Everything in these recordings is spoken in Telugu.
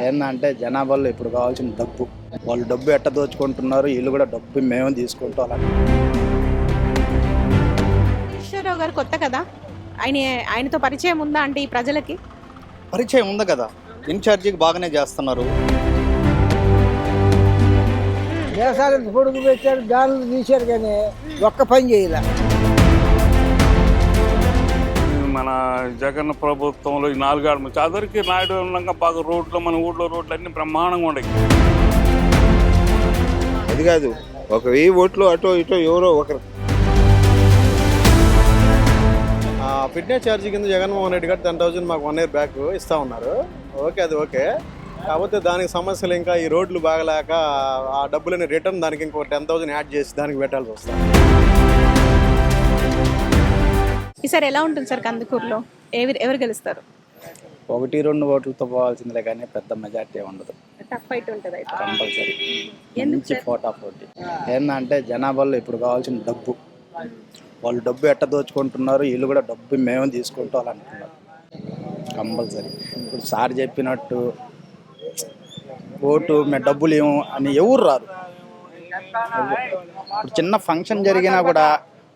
ఏంటంటే జనాభాలో ఇప్పుడు కావాల్సిన డబ్బు. వాళ్ళు డబ్బు ఎట్ట దోచుకుంటున్నారు వీళ్ళు కూడా డబ్బు మేము తీసుకుంటాం అలా. ఈశ్వరరావు గారు కొత్త కదా? ఆయన ఆయనతో పరిచయం ఉందా అంటే ఈ ప్రజలకి? పరిచయం ఉంది కదా? ఇన్ఛార్జికి బాగానే చేస్తున్నారు. వ్యవసాయాలకు పొడుగు పెట్టారు దానిలో తీశారు కానీ ఒక్క పని చేయలే. మన జగన్ ప్రభుత్వంలో ఈ నాలుగేళ్ళ నుంచి అందరికీ నాయుడు ఉన్నాక బాగా రోడ్లు మన ఊళ్ళో రోడ్లు అన్ని బ్రహ్మాండంగా ఉన్నాయి అది కాదు ఒక వెయ్యి ఓట్లు అటో ఇటో ఎవరో ఒకరు. ఫిట్నెస్ ఛార్జీ కింద జగన్మోహన్ రెడ్డి గారు టెన్ థౌసండ్ మాకు వన్ ఇయర్ బ్యాక్ ఇస్తా ఉన్నారు. ఓకే అది ఓకే. కాకపోతే దానికి సమస్యలు ఇంకా ఈ రోడ్లు బాగలేక ఆ డబ్బులని రిటర్న్ దానికి ఇంకో టెన్ థౌసండ్ యాడ్ చేసి దానికి పెట్టాల్సి వస్తుంది. ఈసారి ఎలా ఉంటుంది సార్ కందుకూరులో? ఎవరు ఎవరు గెలుస్తారు? ఒకటి రెండు ఓట్లతో పోవాల్సిందే కానీ పెద్ద మెజార్టీ ఉండదు. టఫ్ ఫైట్ ఉంటుంది అయితే కంపల్సరీ. మంచి ఫోటా పోటీ. ఏంటంటే జనాభాలో ఇప్పుడు కావాల్సిన డబ్బు. వాళ్ళు డబ్బు ఎట్ట దోచుకుంటున్నారు వీళ్ళు కూడా డబ్బు మేము తీసుకుంటాం అంటున్నారు కంపల్సరీ. ఇప్పుడు సార్ చెప్పినట్టు ఓటు మేము డబ్బులు ఏమో అని ఎవరు రారు. ఇప్పుడు చిన్న ఫంక్షన్ జరిగినా కూడా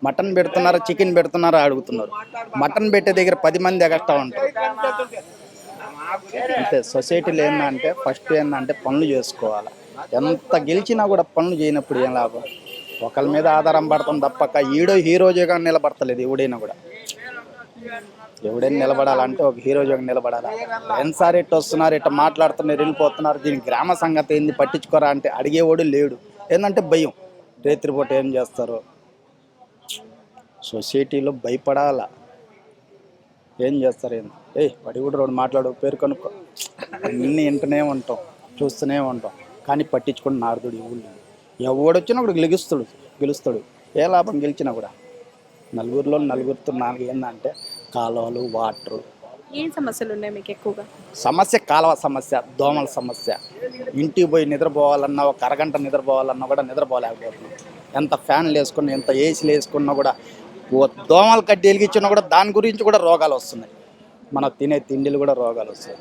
మటన్ పెడుతున్నారా చికెన్ పెడుతున్నారా అడుగుతున్నారు. మటన్ పెట్టే దగ్గర పది మంది ఎగస్తా ఉంటారు. అంతే సొసైటీలో ఏంటంటే ఫస్ట్ ఏంటంటే పనులు చేసుకోవాలి. ఎంత గెలిచినా కూడా పనులు చేయనప్పుడు ఏం లాభం? ఒకరి మీద ఆధారం పడతాం తప్పక. ఈడో హీరోజుగా నిలబడతలేదు ఎవడైనా కూడా. ఎవడైనా నిలబడాలంటే ఒక హీరోజుగా నిలబడాలి? ఎన్సార్ ఇట్టు వస్తున్నారు ఇట్ట మాట్లాడుతున్నారు వెళ్ళిపోతున్నారు దీని గ్రామ సంగతి ఏంది పట్టించుకోరా అంటే అడిగేవాడు లేడు. ఏంటంటే భయం. రేత్రిపూట ఏం చేస్తారు? సొసైటీలో భయపడాల? ఏం చేస్తారు ఏంది? ఏ వాడి కూడా రెండు మాట్లాడు పేరు కనుక్కో. అన్నీ వింటూనే ఉంటాం చూస్తూనే ఉంటాం. కానీ పట్టించుకుని నారదుడు ఎవడు ఎవడొచ్చినా కూడా గెలుస్తాడు గెలుస్తాడు. ఏ లాభం గెలిచినా కూడా. నలుగురిలో నలుగురితో నాలుగు ఏంటంటే కాలువలు వాటరు. ఏం సమస్యలు ఉన్నాయి మీకు ఎక్కువగా? సమస్య కాలువ సమస్య దోమల సమస్య. ఇంటికి పోయి నిద్రపోవాలన్నా ఒక అరగంట నిద్రపోవాలన్నా కూడా నిద్రపోలేకపోతున్నాం. ఎంత ఫ్యాన్లు వేసుకున్నా ఎంత ఏసీలు వేసుకున్నా కూడా దోమలు కడ్డి వెలిగించినా కూడా దాని గురించి కూడా రోగాలు వస్తున్నాయి. మన తినే తిండిలు కూడా రోగాలు వస్తాయి.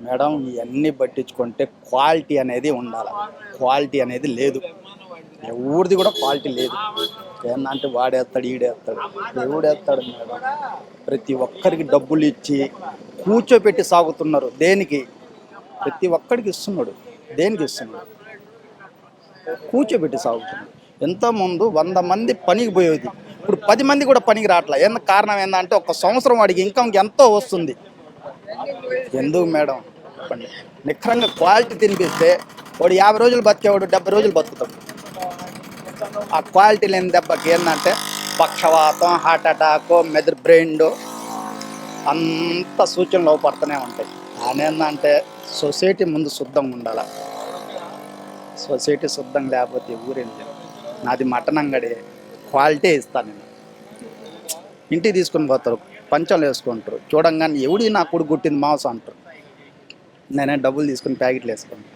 మేడం ఇవన్నీ పట్టించుకుంటే క్వాలిటీ అనేది ఉండాలి. క్వాలిటీ అనేది లేదు. ఎవరిది కూడా క్వాలిటీ లేదు. ఏంటంటే వాడేస్తాడు ఈడేస్తాడు. ఎవడేస్తాడు మేడం? ప్రతి ఒక్కరికి డబ్బులు ఇచ్చి కూర్చోపెట్టి సాగుతున్నారు. దేనికి? ప్రతి ఒక్కడికి ఇస్తున్నాడు. దేనికి ఇస్తున్నాడు? కూర్చోబెట్టి సాగుతున్నాడు. ఎంతోమంది వంద మంది పనికి పోయేది. ఇప్పుడు పది మంది కూడా పనికి రావట్లే. ఎంత కారణం ఏంటంటే ఒక సంవత్సరం వాడికి ఇన్కమ్ ఎంతో వస్తుంది. ఎందుకు మేడం? చెప్పండి. నిఖరంగా క్వాలిటీ తినిపిస్తే వాడు యాభై రోజులు బతికేవాడు డెబ్బై రోజులు బతుకుతాడు. ఆ క్వాలిటీ లేని దెబ్బకి ఏంటంటే పక్షవాతం హార్ట్ అటాక్ మెదర్ బ్రెయిన్ అంత సూచనలు పడుతూనే ఉంటాయి. దానేందంటే ఏంటంటే సొసైటీ ముందు శుద్ధంగా ఉండాలి. సొసైటీ శుద్ధం లేకపోతే ఊరేం నాది మటన్ అంగడి క్వాలిటీ ఇస్తాను నేను. ఇంటికి తీసుకొని పోతారు పంచలు వేసుకుంటారు. చూడంగానే ఎవడి నా కొడుకు గుట్టింది మాంసం అంటారు. నేనే డబ్బులు తీసుకుని ప్యాకెట్లు వేసుకుంటాను.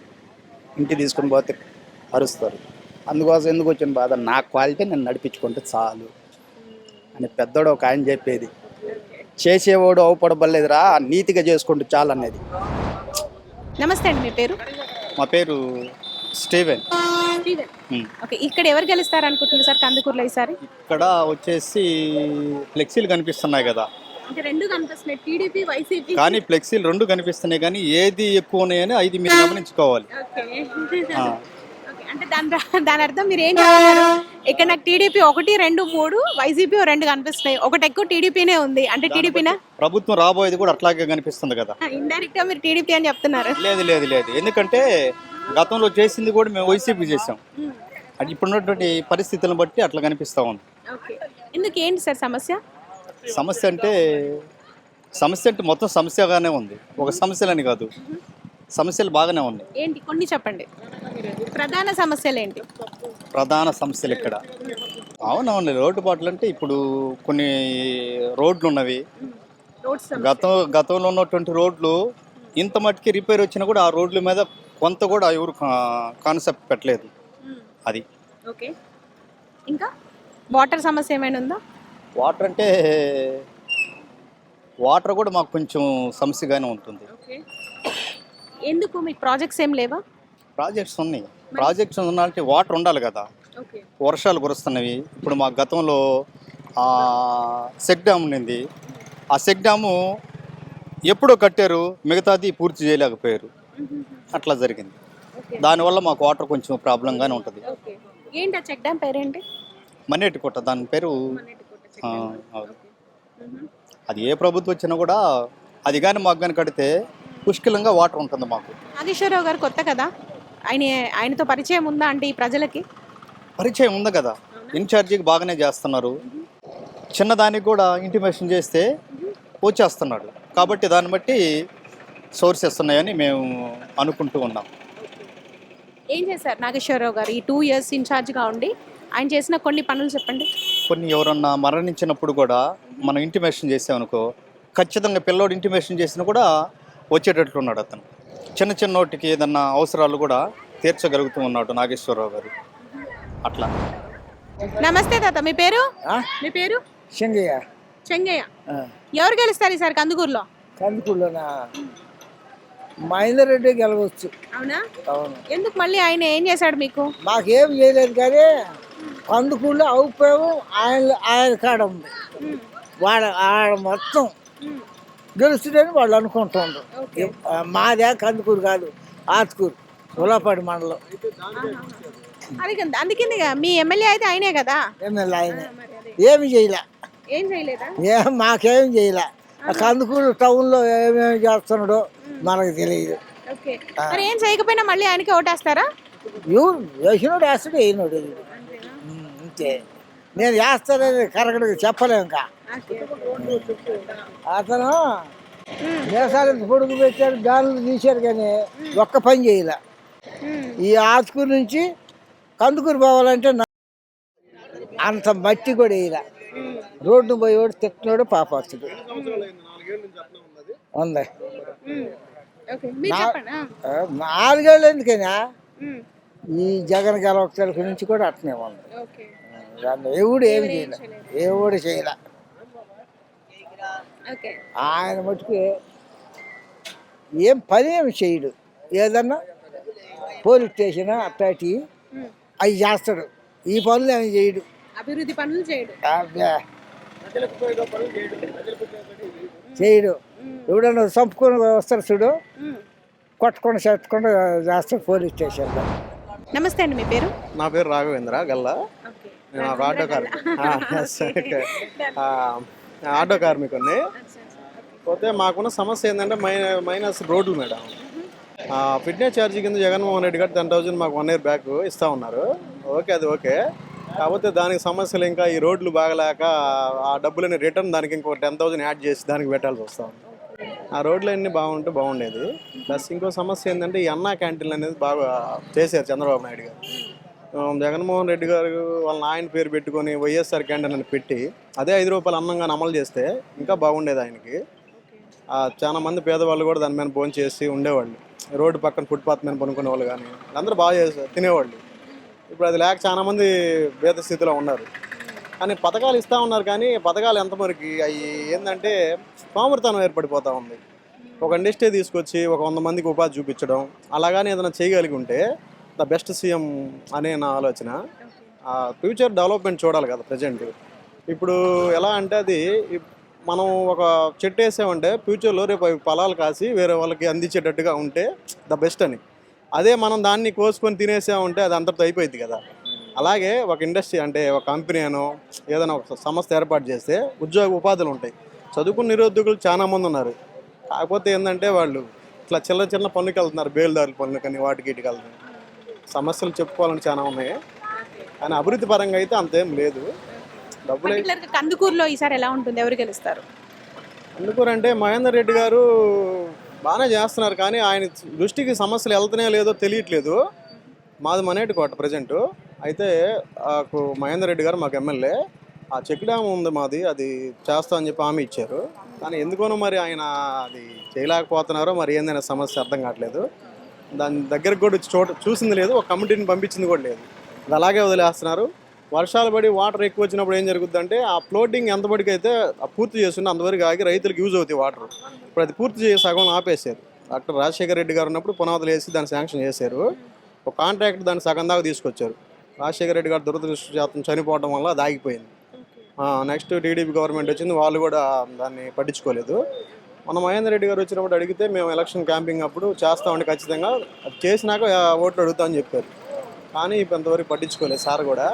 ఇంటికి తీసుకొని పోతే అరుస్తారు. అందుకోసం ఎందుకు వచ్చిన బాధ? నా క్వాలిటీ నేను నడిపించుకుంటే చాలు అని పెద్దోడు ఒక ఆయన చెప్పేది. చేసేవాడు అవుపడబలేదురా నీతిగా చేసుకుంటూ చాలు అనేది. నమస్తే అండి మీ పేరు? మా పేరు స్టీవెన్. ఓకే ఇక్కడ ఎవరు గెలుస్తారు అనుకుంటున్నారు సార్ కందుకూరులో ఈసారి? ఇక్కడ వచ్చేసి ఫ్లెక్సీలు కనిపిస్తున్నాయి కదా. అంటే రెండు కనిపిస్తున్నాయి టీడీపీ వైసీపీ. కానీ ఫ్లెక్సీలు రెండు కనిపిస్తున్నాయి కానీ ఏది ఎక్కువ ఉన్నాయని అది మీరు గమనించుకోవాలి. అంటే దాని దాని అర్థం మీరు ఏం చెప్తున్నారు ఇక్కడ నాకు టీడీపీ ఒకటి రెండు మూడు వైసీపీ రెండు కనిపిస్తున్నాయి. ఒకటి ఎక్కువ టీడీపీనే ఉంది. అంటే టీడీపీనా? ప్రభుత్వం రాబోయేది కూడా అట్లాగే కనిపిస్తుంది కదా. ఇండైరెక్ట్గా మీరు టీడీపీ అని చెప్తున్నారు. లేదు లేదు లేదు. ఎందుకంటే గతంలో చేసింది కూడా మేము వైసీపీ చేసాం అది ఇప్పుడున్నటువంటి పరిస్థితులను బట్టి అట్లా కనిపిస్తూ ఉంది. ఓకే. ఎందుకు ఏంటి సార్ సమస్య? సమస్య అంటే సమస్య అంటే మొత్తం సమస్యగానే ఉంది. ఒక సమస్యలని కాదు. సమస్యలు బాగానే ఉన్నాయి. ఏంటి? కొన్ని చెప్పండి. ప్రధాన సమస్యలు ఏంటి? ప్రధాన సమస్యలు ఇక్కడ. అవునవును లోటుపాట్లు అంటే ఇప్పుడు కొన్ని రోడ్లు ఉన్నవి. గతం గతంలో ఉన్నటువంటి రోడ్లు ఇంత మట్టుకి రిపేర్ వచ్చినా కూడా ఆ రోడ్ల మీద కొంత కూడా ఎవరు కాన్సెప్ట్ పెట్టలేదు. అది. ఓకే. ఇంకా? వాటర్ సమస్య ఏమైనా ఉందా? వాటర్ అంటే వాటర్ కూడా మాకు కొంచెం సమస్యగానే ఉంటుంది. ఓకే. ఎందుకు? మీకు ప్రాజెక్ట్స్ ఏం లేవా? ప్రాజెక్ట్స్ ఉన్నాయి. ప్రాజెక్ట్స్ ఉండాలంటే వాటర్ ఉండాలి కదా. ఓకే. వర్షాలు కురుస్తున్నవి. ఇప్పుడు మా గతంలో సెక్ డ్యామ్ ఉండింది ఆ సెక్ డ్యాము ఎప్పుడో కట్టారు. మిగతాది పూర్తి చేయలేకపోయారు. అట్లా జరిగింది. దానివల్ల మాకు వాటర్ కొంచెం ప్రాబ్లంగానే ఉంటుంది. ఏంటి ఆ చెక్ డ్యామ్ పేరేంటి? మన్నేటి కొట్ట దాని పేరు ఆ. అవును. అది ఏ ప్రభుత్వం వచ్చినా కూడా అది కానీ మాకు కానీ కడితే పుష్కలంగా వాటర్ ఉంటుంది మాకు. నాగేశ్వరరావు గారు కొత్త కదా? ఆయన ఆయనతో పరిచయం ఉందా అంటే ఈ ప్రజలకి? పరిచయం ఉంది కదా. ఇన్ఛార్జికి బాగానే చేస్తున్నారు. చిన్నదానికి కూడా ఇంటిమేషన్ చేస్తే వచ్చేస్తున్నాడు. కాబట్టి దాన్ని బట్టి సోర్సెస్ ఉన్నాయని మేము అనుకుంటూ ఉన్నాం. ఏం చేశారు నాగేశ్వరరావు గారు? ఈ టూ ఇయర్స్ ఇన్ఛార్జ్గా ఉండి ఆయన చేసిన కొన్ని పనులు చెప్పండి. కొన్ని ఎవరన్నా మరణించినప్పుడు కూడా మనం ఇంటిమేషన్ చేసామనుకో ఖచ్చితంగా పిల్లోడు ఇంటిమేషన్ చేసినా కూడా వచ్చేటట్లు ఉన్నాడు అతను. చిన్న చిన్న వాటికి ఏదన్నా అవసరాలు కూడా తీర్చగలుగుతూ ఉన్నాడు నాగేశ్వరరావు గారు. అట్లా. నమస్తే తాత మీ పేరు? ఆ? మీ పేరు? చెంగయ్య. ఆ. ఎవరు గెలుస్తారు ఈసారి కందుకూరులో? కందుకూరులోనా? మహేందర్ రెడ్డి గెలవచ్చు. అవునా? అవును. ఎందుకు మళ్ళీ ఆయన ఏం చేశాడు మీకు? మాకేం చేయలేదు కానీ కందుకూరులో అభిప్రాయం ఆయన ఆయన కాడ ఉంది. వాడ ఆడ మొత్తం గెలుస్తుందని వాళ్ళు అనుకుంటుండ్రు. మాదే కందుకూరు కాదు ఆతుకూరు ఉలపాడు మండలం. అది కదా, అందుకింది కదా, మీ ఎమ్మెల్యే అయితే ఆయనే కదా? ఎమ్మెల్యే ఆయన. ఏమి చేయలే. ఏం చేయలేదా? ఏం మాకేం చేయలే. కందుకూరు టౌన్లో ఏమేమి చేస్తున్నాడో మనకు తెలియదు. ఓకే. మరి ఏం చేయకపోయినా మళ్ళీ ఆయనకి ఓటేస్తారా? ఎవరు వేసినోడు వేస్తాడు వేయనోడు అంతే. నేను వేస్తానని కరెక్ట్గా చెప్పలేము ఇంకా. అతను దేశాలు పొడుగు పెట్టారు గానులు తీశారు కానీ ఒక్క పని చేయలే. ఈ ఆతుకూరు నుంచి కందుకూరు పోవాలంటే అంత మట్టి కూడా వేయలే. రోడ్డు పోయేవాడు తిట్టినోడు పాపస్తుడు ఉంది నాలుగేళ్ళు ఎందుకైనా ఈ జగన్ గెలవక నుంచి కూడా అట్నే ఉంది దాన్ని ఎవడు ఏమి చేయలే. ఎవడు చేయలే. ఆయన మటుకు ఏం పని ఏమి చేయడు. ఏదన్నా పోలీస్ స్టేషన్ అట్టాటి. అవి చేస్తాడు. ఈ పనులు ఏమి చేయడు. అభివృద్ధి పనులు చేయడు. చేయడు. ఎవడన్నా చంపుకొని వస్తారు చూడు. ఉమ్. కొట్టుకొని చెట్టుకొని చేస్తాడు పోలీస్ స్టేషన్లో నమస్తే అండి మీ పేరు? నా పేరు రాఘవేంద్ర గల్లా. ఓకే. నేను ఒక ఆటో కార్ ఆటో కార్మికుని పోతే మాకున్న సమస్య ఏంటంటే మై మైనస్ రోడ్లు మేడం. ఫిట్నెస్ ఛార్జ్ కింద జగన్మోహన్ రెడ్డి గారు టెన్ థౌసండ్ మాకు వన్ ఇయర్ బ్యాక్ ఇస్తా ఉన్నారు. ఓకే అది ఓకే. కాకపోతే దానికి సమస్యలు ఇంకా ఈ రోడ్లు బాగలేక ఆ డబ్బులని రిటర్న్ దానికి ఇంకో టెన్ థౌసండ్ యాడ్ చేసి దానికి పెట్టాల్సి వస్తా ఉంది. ఆ రోడ్లు అన్నీ బాగుంటే బాగుండేది. ప్లస్ ఇంకో సమస్య ఏంటంటే ఈ అన్నా క్యాంటీన్లు అనేది బాగా చేశారు చంద్రబాబు నాయుడు గారు. జగన్మోహన్ రెడ్డి గారు వాళ్ళ ఆయన పేరు పెట్టుకొని వైఎస్ఆర్ క్యాంటీన్ అని పెట్టి అదే ఐదు రూపాయలు అన్నంగా అమలు చేస్తే ఇంకా బాగుండేది ఆయనకి. ఆ, చాలా మంది పేదవాళ్ళు కూడా దాని మీద భోజనం చేసి ఉండేవాళ్ళు. రోడ్డు పక్కన ఫుట్పాత్ మీద పనుకునే వాళ్ళు కానీ అందరూ బాగా చేస్తారు తినేవాళ్ళు. ఇప్పుడు అది లేక చాలా మంది భేద స్థితిలో ఉన్నారు. అని పథకాలు ఇస్తూ ఉన్నారు కానీ పథకాలు ఎంతవరకు అవి ఏంటంటే పామృతనం ఏర్పడిపోతూ ఉంది. ఒక ఇండస్ట్రీ తీసుకొచ్చి ఒక వంద మందికి ఉపాధి చూపించడం అలాగని ఏదైనా చేయగలిగి ఉంటే ద బెస్ట్ సీఎం అనే నా ఆలోచన. ఫ్యూచర్ డెవలప్మెంట్ చూడాలి కదా ప్రజెంట్. ఇప్పుడు ఎలా అంటే అది మనం ఒక చెట్టు వేసామంటే ఫ్యూచర్లో రేపు అవి ఫలాలు కాసి వేరే వాళ్ళకి అందించేటట్టుగా ఉంటే ద బెస్ట్ అని. అదే మనం దాన్ని కోసుకొని తినేసామంటే అది అంతటితో అయిపోయింది కదా. అలాగే ఒక ఇండస్ట్రీ అంటే ఒక కంపెనీ అనో ఏదైనా ఒక సంస్థ ఏర్పాటు చేస్తే ఉద్యోగ ఉపాధులు ఉంటాయి. చదువుకున్న నిరుద్యోగులు చాలా మంది ఉన్నారు. కాకపోతే ఏంటంటే వాళ్ళు ఇట్లా చిన్న చిన్న పనులకి వెళ్తున్నారు. బేల్దారుల పనులు కానీ వాటికి వీటికి వెళ్తున్నారు సమస్యలు చెప్పుకోవాలని చాలా ఉన్నాయి. కానీ అభివృద్ధి పరంగా అయితే అంతేం లేదు. డబ్బులు కందుకూరులో ఈసారి ఎలా ఉంటుంది? ఎవరు గెలుస్తారు? ఎందుకంటే మహేందర్ రెడ్డి గారు బాగానే చేస్తున్నారు. కానీ ఆయన దృష్టికి సమస్యలు వెళ్తున్నాయో లేదో తెలియట్లేదు. మాది మనేటి కోట ప్రజెంట్. అయితే నాకు మహేందర్ రెడ్డి గారు మాకు ఎమ్మెల్యే. ఆ చెక్ డ్యామ్ ఉంది మాది అది చేస్తా అని చెప్పి హామీ ఇచ్చారు. కానీ ఎందుకోనో మరి ఆయన అది చేయలేకపోతున్నారో మరి ఏందైనా సమస్య అర్థం కావట్లేదు. దాని దగ్గరకు కూడా వచ్చి చోట చూసింది లేదు ఒక కమిటీని పంపించింది కూడా లేదు. అది అలాగే వదిలేస్తున్నారు. వర్షాలు పడి వాటర్ ఎక్కువ వచ్చినప్పుడు ఏం జరుగుద్ది అంటే ఆ ఫ్లోటింగ్ ఎంతవరకు అయితే ఆ పూర్తి చేస్తున్నా అంతవరకు ఆగి రైతులకు యూజ్ అవుతాయి వాటర్. ఇప్పుడు అది పూర్తి చేసి సగం ఆపేశారు. డాక్టర్ రాజశేఖర రెడ్డి గారు ఉన్నప్పుడు పునాదులు వేసి దాన్ని శాంక్షన్ చేశారు. ఒక కాంట్రాక్ట్ దాన్ని సగం దాకా తీసుకొచ్చారు. రాజశేఖర రెడ్డి గారు దురదృష్టం చనిపోవడం వల్ల అది ఆగిపోయింది. నెక్స్ట్ టీడీపీ గవర్నమెంట్ వచ్చింది వాళ్ళు కూడా దాన్ని పట్టించుకోలేదు. మన మహేందర్ రెడ్డి గారు వచ్చినప్పుడు అడిగితే మేము ఎలక్షన్ క్యాంపింగ్ అప్పుడు చేస్తామండి ఖచ్చితంగా అది చేసినాక ఓట్లు అడుగుతామని చెప్పారు. కానీ ఇప్పుడు అంతవరకు పట్టించుకోలేదు సార్ కూడా.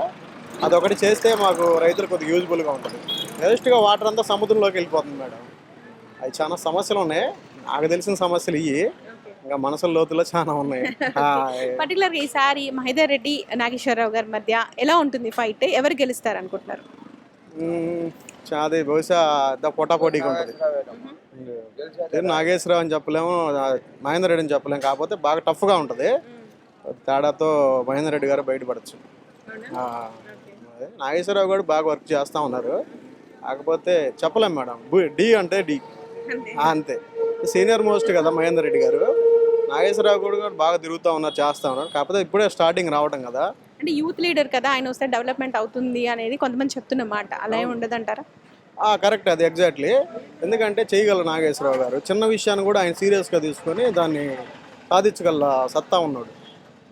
అదొకటి చేస్తే మాకు రైతులు కొద్దిగా యూజ్ఫుల్గా ఉంటుంది. వేస్ట్గా వాటర్ అంతా సముద్రంలోకి వెళ్ళిపోతుంది మేడం. అవి చాలా సమస్యలు ఉన్నాయి. నాకు తెలిసిన సమస్యలు ఇవి ఇంకా మనసుల లోతులో చాలా ఉన్నాయి. ఆ, పర్టికులర్ ఈసారి మహేందర్ రెడ్డి నాగేశ్వరరావు గారి మధ్య ఎలా ఉంటుంది ఫైట్ ఎవరు గెలుస్తారు అనుకుంటున్నారు? అది బహుశా ద పోటాపోటీగా ఉంటుంది. నాగేశ్వరరావు అని చెప్పలేము మహేందర్ రెడ్డి అని చెప్పలేము కాకపోతే బాగా టఫ్గా ఉంటుంది. తేడాతో మహేందర్ రెడ్డి గారు బయటపడచ్చు. నాగేశ్వరరావు కూడా బాగా వర్క్ చేస్తూ ఉన్నారు. కాకపోతే చెప్పలేం మేడం. డి అంటే డి. అంతే. సీనియర్ మోస్ట్ కదా మహేందర్ రెడ్డి గారు. నాగేశ్వరరావు కూడా బాగా తిరుగుతూ ఉన్నారు చేస్తూ ఉన్నారు. కాకపోతే ఇప్పుడే స్టార్టింగ్ రావటం కదా. అంటే యూత్ లీడర్ కదా ఆయన వస్తే డెవలప్మెంట్ అవుతుంది అనేది కొంతమంది చెప్తున్న మాట. అలా ఏమి ఉండదంటారా? ఆ, కరెక్ట్ అది ఎగ్జాక్ట్లీ ఎందుకంటే చేయగల నాగేశ్వరరావు గారు. చిన్న విషయాన్ని కూడా ఆయన సీరియస్గా తీసుకొని దాన్ని సాధించగల సత్తా ఉన్నాడు.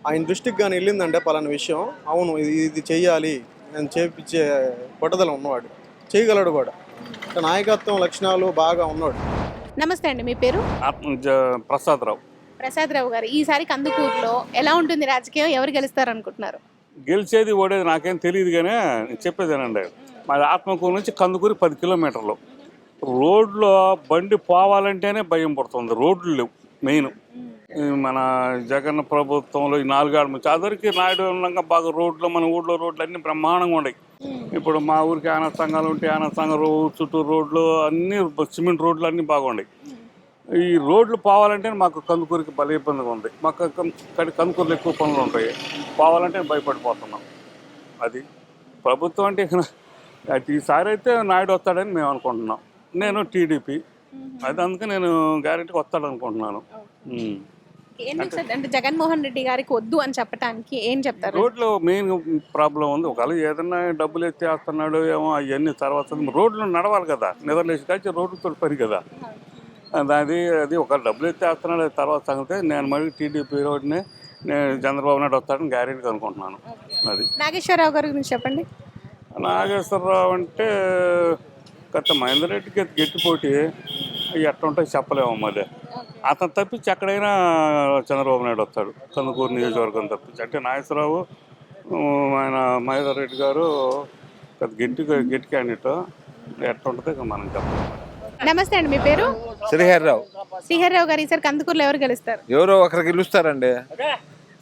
ఆయన దృష్టికి కానీ వెళ్ళిందంటే పలానా విషయం. అవును ఇది ఇది చెయ్యాలి. నేను చేపించే పట్టుదల ఉన్నవాడు. చేయగలడు కూడా. నాయకత్వం లక్షణాలు బాగా ఉన్నాడు. నమస్తే అండి మీ పేరు? ఆత్మ జ- ప్రసాదరావు ప్రసాద్ రావు గారు ఈసారి కందుకూరులో ఎలా ఉంటుంది రాజకీయం? ఎవరు గెలుస్తారు అనుకుంటున్నారు గెలిచేది ఓడేది నాకేం తెలియదు కానీ నేను చెప్పేదేనండి. మాది ఆత్మకూరు నుంచి కందుకూరి పది కిలోమీటర్లు. రోడ్లో బండి పోవాలంటేనే భయం పడుతుంది. రోడ్లు లేవు మెయిన్. మన జగన్ ప్రభుత్వంలో ఈ నాలుగాడు నుంచి అందరికి నాయుడు ఉండగా బాగా రోడ్లు మన ఊళ్ళో రోడ్లు అన్ని బ్రహ్మాండంగా ఉన్నాయి ఇప్పుడు మా ఊరికి ఆన సంఘాలు ఉంటే ఆన సంఘం రో- చుట్టూ రోడ్లు అన్ని సిమెంట్ రోడ్లు అన్నీ బాగున్నాయి ఈ రోడ్లు పోవాలంటే మాకు కందుకూరికి భలే ఇబ్బందిగా ఉంది. మాకు కందుకూరులో ఎక్కువ పనులు ఉంటాయి. పోవాలంటే భయపడిపోతున్నాం. అది ప్రభుత్వం అంటే ఈసారి అయితే నాయుడు వస్తాడని మేము అనుకుంటున్నాం. నేను టీడీపీ. అది అందుకే నేను గ్యారెంటీకి వస్తాడు అనుకుంటున్నాను అంటే జగన్మోహన్ రెడ్డి గారికి వద్దు అని చెప్పడానికి ఏం చెప్తారు? రోడ్లో మెయిన్ ప్రాబ్లం ఉంది. ఒకవేళ ఏదన్నా డబ్బులు ఎత్తేస్తున్నాడు ఏమో అవన్నీ తర్వాత రోడ్లు నడవాలి కదా. నిద్రలేసి కాచి రోడ్లతో పని కదా. అది అది ఒక డబ్బులు ఎత్తేస్తున్నాడు తర్వాత సంగతి నేను మళ్ళీ టీడీపీ రోడ్ని నేను చంద్రబాబు నాయుడు వస్తాడని గ్యారెంటీగా అనుకుంటున్నాను అది. నాగేశ్వరరావు గారి గురించి చెప్పండి. నాగేశ్వరరావు అంటే గత మహేందర్ రెడ్డికి గట్టి పోటీ ఎట్లా ఉంటే చెప్పలేము మళ్ళీ అతను తప్పించి ఎక్కడైనా చంద్రబాబు నాయుడు వస్తాడు. కందుకూరు నియోజకవర్గం తప్పించి. అంటే నాగేశ్వరరావు ఆయన మహేందర్ రెడ్డి గారు గట్టి గట్టి క్యాండిడేట్. ఎట్లా ఉంటుందో ఇక మనం చెప్పలేము. నమస్తే అండి మీ పేరు? శ్రీహరిరావు. శ్రీహర్రావు గారు ఈసారి కందుకూరులో ఎవరు గెలుస్తారు? ఎవరో ఒకరు గెలుస్తారండి.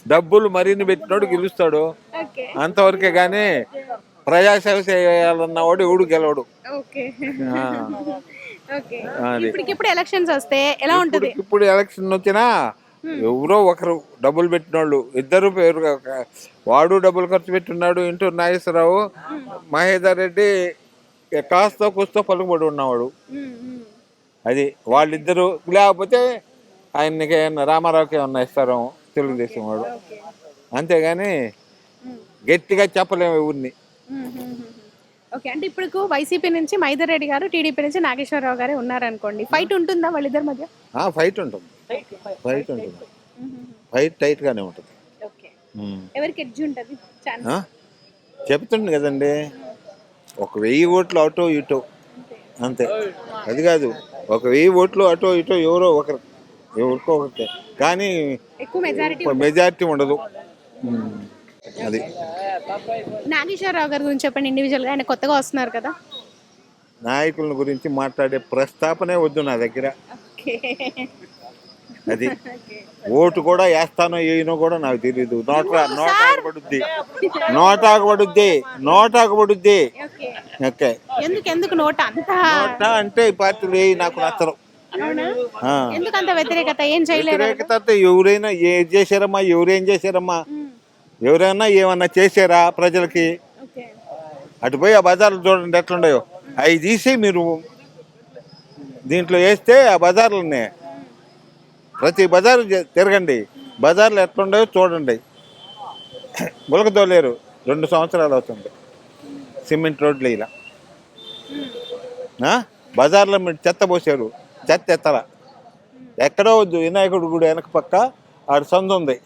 డబ్బులు మరిన్ని పెట్టినోడు గెలుస్తాడు. అంతవరకే కానీ ప్రజాసేవ చేయాలన్నవాడు ఎవడు గెలవడు. ఇప్పటికిప్పుడు ఎలక్షన్స్ వస్తే ఎలా ఉంటుంది? ఇప్పుడు ఇప్పుడు ఎలక్షన్ వచ్చినా ఎవరో ఒకరు డబ్బులు పెట్టినోళ్ళు ఇద్దరు పేరు వాడు డబ్బులు ఖర్చు పెట్టున్నాడు ఇంటూ నాగేశ్వరరావు మహేందర్ రెడ్డి కాస్త కూస్తో పలుకుబడి ఉన్నవాడు. అది వాళ్ళిద్దరు లేకపోతే ఆయనకి ఏమన్నా రామారావుకి ఏమన్నా ఇస్తారో తెలుగుదేశం వాడు. అంతేగాని గట్టిగా చెప్పలేము ఎవరిని. ఓకే అంటే ఇప్పుడు వైసీపీ నుంచి మైదర్ రెడ్డి గారు టీడీపీ నుంచి నాగేశ్వరరావు గారే ఉన్నారనుకోండి. ఫైట్ ఉంటుందా వాళ్ళిద్దరి మధ్య? ఆ, ఫైట్ ఉంటుంది. ఫైట్ ఉంటుంది. ఫైట్. టైట్గానే ఉంటుంది. ఓకే. ఉమ్. ఎవరికి ఎడ్జ్ ఉంటుంది? ఛాన్స్? ఆ? చెప్తుండు కదండి. ఒక వెయ్యి ఓట్లు అటో ఇటో. అంతే. అది కాదు. ఒక వెయ్యి ఓట్లు అటో ఇటో ఎవరో ఒకరు. ఎవరికో ఒకరికి. కానీ ఎక్కువ మెజారిటీ మెజారిటీ ఉండదు. ఉమ్. అది. నాగేశ్వరరావు గారి గురించి చెప్పండి. ఇండివిజువల్గా ఆయన కొత్తగా వస్తున్నారు కదా. నాయకుల గురించి మాట్లాడే ప్రస్తాపనే వద్దు నా దగ్గర. అది. ఓటు కూడా వేస్తానో వేయనో కూడా నాకు తెలియదు నోట నోటాకు పడుద్ది. నోటాకు పడుద్ది. నోటాకు పడుద్ది. ఓకే. ఓకే. ఎందుకు ఎందుకు నోట అంత? నోట అంటే ఈ పార్టీలు ఏవి నాకు నచ్చరు. వ్యతిరేకత? ఏం చేయలేరు వ్యతిరేకత అంటే ఎవరైనా ఏం చేశారమ్మా? ఎవరేం చేశారమ్మా? ఎవరైనా ఏమన్నా చేశారా ప్రజలకి? ఓకే. అటు పోయి ఆ బజార్లు చూడండి ఎట్లుండయో. అవి తీసి మీరు దీంట్లో వేస్తే ఆ బజార్లని. ప్రతి బజారు తిరగండి. బజార్లు ఎట్లుండయో చూడండి. ములకదోలేరు రెండు సంవత్సరాలు అవుతుంది. సిమెంట్ రోడ్లు ఇలా? బజార్లో మీరు చెత్త పోసారు. చెత్త ఎత్తరా ఎక్కడో వద్దు వినాయకుడు గుడి వెనక పక్క ఆడ సందు ఉంది.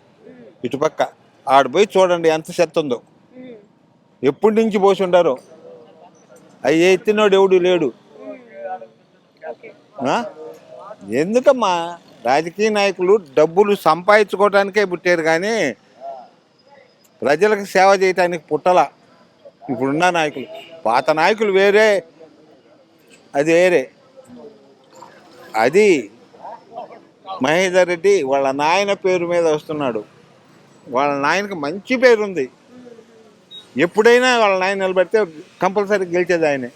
ఇటు పక్క. ఆడ పోయి చూడండి ఎంత చెత్త ఉందో. ఎప్పటి నుంచి పోసి ఉండారో. అవి ఎత్తినోడు ఎవడు లేడు. ఆ? ఎందుకమ్మా? రాజకీయ నాయకులు డబ్బులు సంపాదించుకోవడానికే పుట్టారు కానీ ప్రజలకు సేవ చేయటానికి పుట్టల. ఇప్పుడున్న నాయకులు. పాత నాయకులు వేరే అది వేరే. అది మహేందర్ రెడ్డి వాళ్ళ నాయన పేరు మీద వస్తున్నాడు. వాళ్ళ నాయనకి మంచి పేరు ఉంది. ఎప్పుడైనా వాళ్ళ నాయన నిలబెడితే కంపల్సరీ గెలిచేది ఆయనే.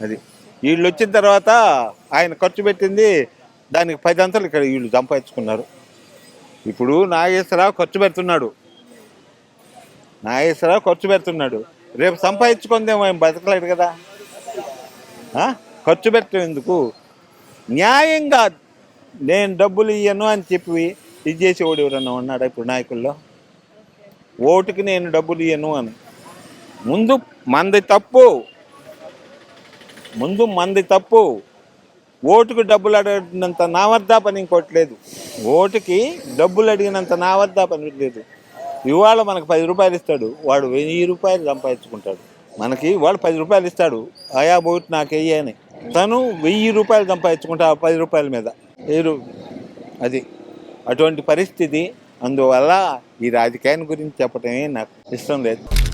అది. వీళ్ళు వచ్చిన తర్వాత ఆయన ఖర్చు పెట్టింది దానికి పది అంతలు ఇక్కడ వీళ్ళు సంపాదించుకున్నారు. ఇప్పుడు నాగేశ్వరరావు ఖర్చు పెడుతున్నాడు. నాగేశ్వరరావు ఖర్చు పెడుతున్నాడు. రేపు సంపాదించుకుందేమో ఆయన బతకలేడు కదా? ఖర్చు పెట్టేందుకు ఎందుకు న్యాయంగా నేను డబ్బులు ఇయ్యను అని చెప్పి ఇది చేసేవాడు ఎవరన్నా ఉన్నాడా ఇప్పుడు నాయకుల్లో? ఓటుకి నేను డబ్బులు ఇయ్యను అని. ముందు మంది తప్పు. ముందు మంది తప్పు. ఓటుకు డబ్బులు అడిగినంత నా వద్ద పని ఇంకోటి లేదు. ఓటుకి డబ్బులు అడిగినంత నా వద్ద పని లేదు. ఇవాళ మనకు పది రూపాయలు ఇస్తాడు. వాడు వెయ్యి రూపాయలు సంపాదించుకుంటాడు. మనకి వాడు పది రూపాయలు ఇస్తాడు. ఆయా ఓటు నాకు వెయ్యి అని. తను వెయ్యి రూపాయలు సంపాదించుకుంటా ఆ పది రూపాయల మీద. ఏరు అది అటువంటి పరిస్థితి. అందువల్ల ఈ రాజకీయాన్ని గురించి చెప్పటమే నాకు ఇష్టం లేదు.